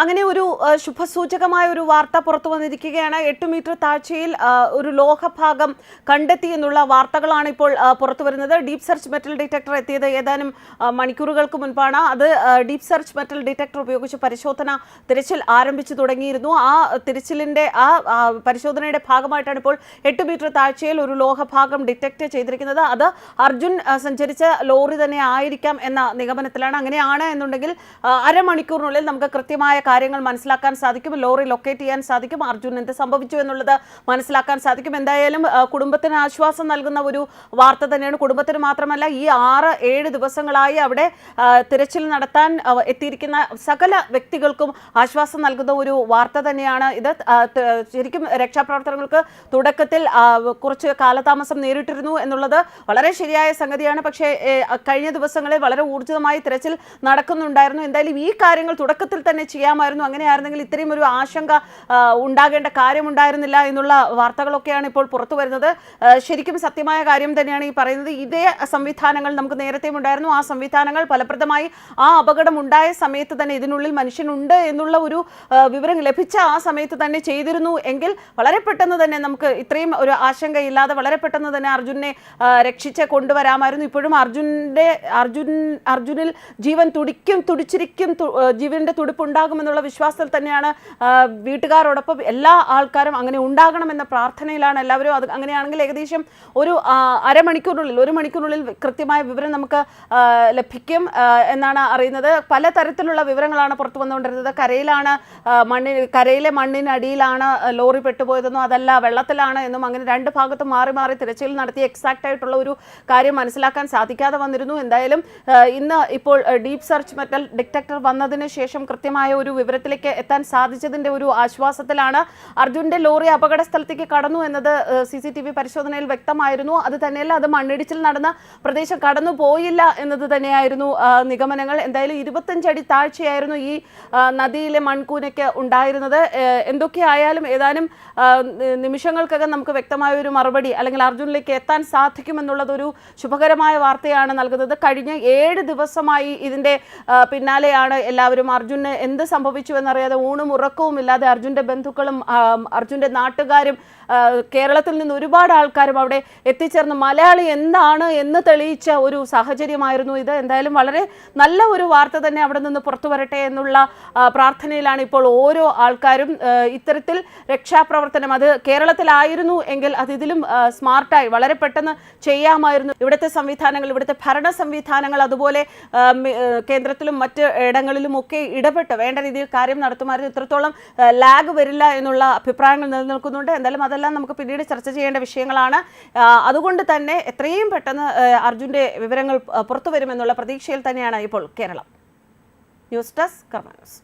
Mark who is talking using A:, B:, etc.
A: അങ്ങനെ ഒരു ശുഭസൂചകമായ ഒരു വാർത്ത പുറത്തു വന്നിരിക്കുകയാണ്. എട്ട് മീറ്റർ താഴ്ചയിൽ ഒരു ലോഹഭാഗം കണ്ടെത്തി എന്നുള്ള വാർത്തകളാണ് ഇപ്പോൾ പുറത്തു വരുന്നത്. ഡീപ് സെർച്ച് മെറ്റൽ ഡിറ്റക്ടർ എത്തിയത് ഏതാനും മണിക്കൂറുകൾക്ക് മുൻപാണ്. അത് ഡീപ് സെർച്ച് മെറ്റൽ ഡിറ്റക്ടർ ഉപയോഗിച്ച് പരിശോധന തിരച്ചിൽ ആരംഭിച്ചു തുടങ്ങിയിരുന്നു. ആ തിരച്ചിലിന്റെ ആ പരിശോധനയുടെ ഭാഗമായിട്ടാണ് ഇപ്പോൾ എട്ട് മീറ്റർ താഴ്ചയിൽ ഒരു ലോഹഭാഗം ഡിറ്റക്ട് ചെയ്തിരിക്കുന്നത്. അത് അർജുൻ സഞ്ചരിച്ച ലോറി തന്നെ ആയിരിക്കാം എന്ന നിഗമനത്തിലാണ്. അങ്ങനെയാണ് എന്നുണ്ടെങ്കിൽ അരമണിക്കൂറിനുള്ളിൽ നമുക്ക് കൃത്യമായ കാര്യങ്ങൾ മനസ്സിലാക്കാൻ സാധിക്കും ലോറി ലൊക്കേറ്റ് ചെയ്യാൻ സാധിക്കും. അർജുൻ എന്ത് സംഭവിച്ചു എന്നുള്ളത് മനസ്സിലാക്കാൻ സാധിക്കും. എന്തായാലും കുടുംബത്തിന് ആശ്വാസം നൽകുന്ന ഒരു വാർത്ത തന്നെയാണ്. കുടുംബത്തിന് മാത്രമല്ല ഈ ആറ് ഏഴ് ദിവസങ്ങളായി അവിടെ തിരച്ചിൽ നടത്താൻ എത്തിയിരിക്കുന്ന സകല വ്യക്തികൾക്കും ആശ്വാസം നൽകുന്ന ഒരു വാർത്ത തന്നെയാണ് ഇത്. ശരിക്കും രക്ഷാപ്രവർത്തനങ്ങൾക്ക് തുടക്കത്തിൽ കുറച്ച് കാലതാമസം നേരിട്ടിരുന്നു എന്നുള്ളത് വളരെ ശരിയായ സംഗതിയാണ്. പക്ഷേ കഴിഞ്ഞ ദിവസങ്ങളിൽ വളരെ ഊർജിതമായി തിരച്ചിൽ നടക്കുന്നുണ്ടായിരുന്നു. എന്തായാലും ഈ കാര്യങ്ങൾ തുടക്കത്തിൽ തന്നെ ചെയ്യാമായിരുന്നു അങ്ങനെയായിരുന്നെങ്കിൽ ഇത്രയും ഒരു ആശങ്ക ഉണ്ടാകേണ്ട കാര്യമുണ്ടായിരുന്നില്ല എന്നുള്ള വാർത്തകളൊക്കെയാണ് ഇപ്പോൾ പുറത്തു വരുന്നത്. ശരിക്കും സത്യമായ കാര്യം തന്നെയാണ് ഈ പറയുന്നത്. ഇതേ സംവിധാനങ്ങൾ നമുക്ക് നേരത്തെയും ഉണ്ടായിരുന്നു. ആ സംവിധാനങ്ങൾ ഫലപ്രദമായി ആ അപകടം ഉണ്ടായ സമയത്ത് തന്നെ ഇതിനുള്ളിൽ മനുഷ്യനുണ്ട് എന്നുള്ള ഒരു വിവരം ലഭിച്ച ആ സമയത്ത് തന്നെ ചെയ്തിരുന്നു. എങ്കിൽ വളരെ പെട്ടെന്ന് തന്നെ നമുക്ക് ഇത്രയും ഒരു ആശങ്കയില്ലാതെ വളരെ പെട്ടെന്ന് തന്നെ അർജുനെ രക്ഷിച്ച് കൊണ്ടുവരാമായിരുന്നു. ഇപ്പോഴും അർജുന്റെ അർജുൻ അർജുനിൽ ജീവൻ തുടിക്കും തുടിച്ചിരിക്കും തു- ആ, ജീവന്റെ തുടിപ്പുണ്ടാകുമെന്നുള്ള വിശ്വാസത്തിൽ തന്നെയാണ് വീട്ടുകാരോടൊപ്പം എല്ലാ ആൾക്കാരും അങ്ങനെ ഉണ്ടാകണമെന്ന പ്രാർത്ഥനയിലാണ് എല്ലാവരും. അത് അങ്ങനെയാണെങ്കിൽ ഏകദേശം ഒരു അരമണിക്കൂറിനുള്ളിൽ ഒരു മണിക്കൂറിനുള്ളിൽ കൃത്യമായ വിവരം നമുക്ക് ലഭിക്കും എന്നാണ് അറിയുന്നത്. പലതരത്തിലുള്ള വിവരങ്ങളാണ് പുറത്തു വന്നുകൊണ്ടിരുന്നത്. കരയിലാണ് മണ്ണി കരയിലെ മണ്ണിനടിയിലാണ് ലോറി പെട്ടുപോയതെന്നും അതല്ല വെള്ളത്തിലാണ് എന്നും അങ്ങനെ രണ്ട് ഭാഗത്ത് മാറി മാറി തിരച്ചിൽ നടത്തി എക്സാക്റ്റ് ആയിട്ടുള്ള ഒരു കാര്യം മനസ്സിലാക്കാൻ സാധിക്കാതെ വന്നിരുന്നു. എന്തായാലും ഇന്ന് ഇപ്പോൾ ഡീപ് സെർച്ച് മെറ്റൽ ഡിറ്റക്ടർ വന്നതിന് ശേഷം കൃത്യമായ ഒരു വിവരത്തിലേക്ക് എത്താൻ സാധിച്ചതിന്റെ ഒരു ആശ്വാസത്തിലാണ് അർജുന്റെ ലോറി അപകട സ്ഥലത്തേക്ക് കടന്നു എന്നത് സി സി ടി വി പരിശോധനയിൽ വ്യക്തമായിരുന്നു. അത് തന്നെയല്ല അത് മണ്ണിടിച്ചിൽ നടന്ന പ്രദേശം കടന്നു പോയില്ല എന്നത് തന്നെയായിരുന്നു നിഗമനങ്ങൾ. എന്തായാലും ഇരുപത്തഞ്ചടി താഴ്ചയായിരുന്നു ഈ നദിയിലെ മൺകൂനയ്ക്ക് ഉണ്ടായിരുന്നത്. എന്തൊക്കെയായാലും ഏതാനും നിമിഷങ്ങൾക്കകം നമുക്ക് വ്യക്തമായ ഒരു മറുപടി അല്ലെങ്കിൽ അർജുനിലേക്ക് എത്താൻ സാധിക്കുമെന്നുള്ളതൊരു ശുഭകരമായ വാർത്തയാണ് നൽകുന്നത്. കഴിഞ്ഞ ഏഴ് ദിവസമായി ഇതിന്റെ പിന്നാലെയാണ് എല്ലാവരും അർജുനെ എന്ത് സംഭവിച്ചു എന്നറിയാതെ ഊണും ഉറക്കവും ഇല്ലാതെ അർജുന്റെ ബന്ധുക്കളും അർജുന്റെ നാട്ടുകാരും കേരളത്തിൽ നിന്ന് ഒരുപാട് ആൾക്കാരും അവിടെ എത്തിച്ചേർന്ന്. മലയാളി എന്താണ് എന്ന് തെളിയിച്ച ഒരു സാഹചര്യമായിരുന്നു ഇത്. എന്തായാലും വളരെ നല്ല ഒരു വാർത്ത തന്നെ അവിടെ നിന്ന് പുറത്തു വരട്ടെ എന്നുള്ള പ്രാർത്ഥനയിലാണ് ഇപ്പോൾ ഓരോ ആൾക്കാരും ഇത്തരത്തിൽ രക്ഷാപ്രവർത്തനം അത് കേരളത്തിലായിരുന്നു എങ്കിൽ അത് ഇതിലും സ്മാർട്ടായി വളരെ പെട്ടെന്ന് ചെയ്യാമായിരുന്നു. ഇവിടുത്തെ സംവിധാനങ്ങൾ ഇവിടുത്തെ ഭരണ സംവിധാനങ്ങൾ അതുപോലെ കേന്ദ്രത്തിലും മറ്റ് ഇടങ്ങളിലും ഒക്കെ ഇടപെട്ട് വേണ്ട രീതിയിൽ കാര്യം നടത്തുമായിരുന്നു. ഇത്രത്തോളം ലാഗ് വരില്ല എന്നുള്ള അഭിപ്രായങ്ങൾ നിലനിൽക്കുന്നുണ്ട്. എന്തായാലും അതെല്ലാം നമുക്ക് പിന്നീട് ചർച്ച ചെയ്യേണ്ട വിഷയങ്ങളാണ്. അതുകൊണ്ട് തന്നെ എത്രയും പെട്ടെന്ന് അർജുന്റെ വിവരങ്ങൾ പുറത്തു വരുമെന്നുള്ള പ്രതീക്ഷയിൽ തന്നെയാണ് ഇപ്പോൾ Keralam. News desk Karma news.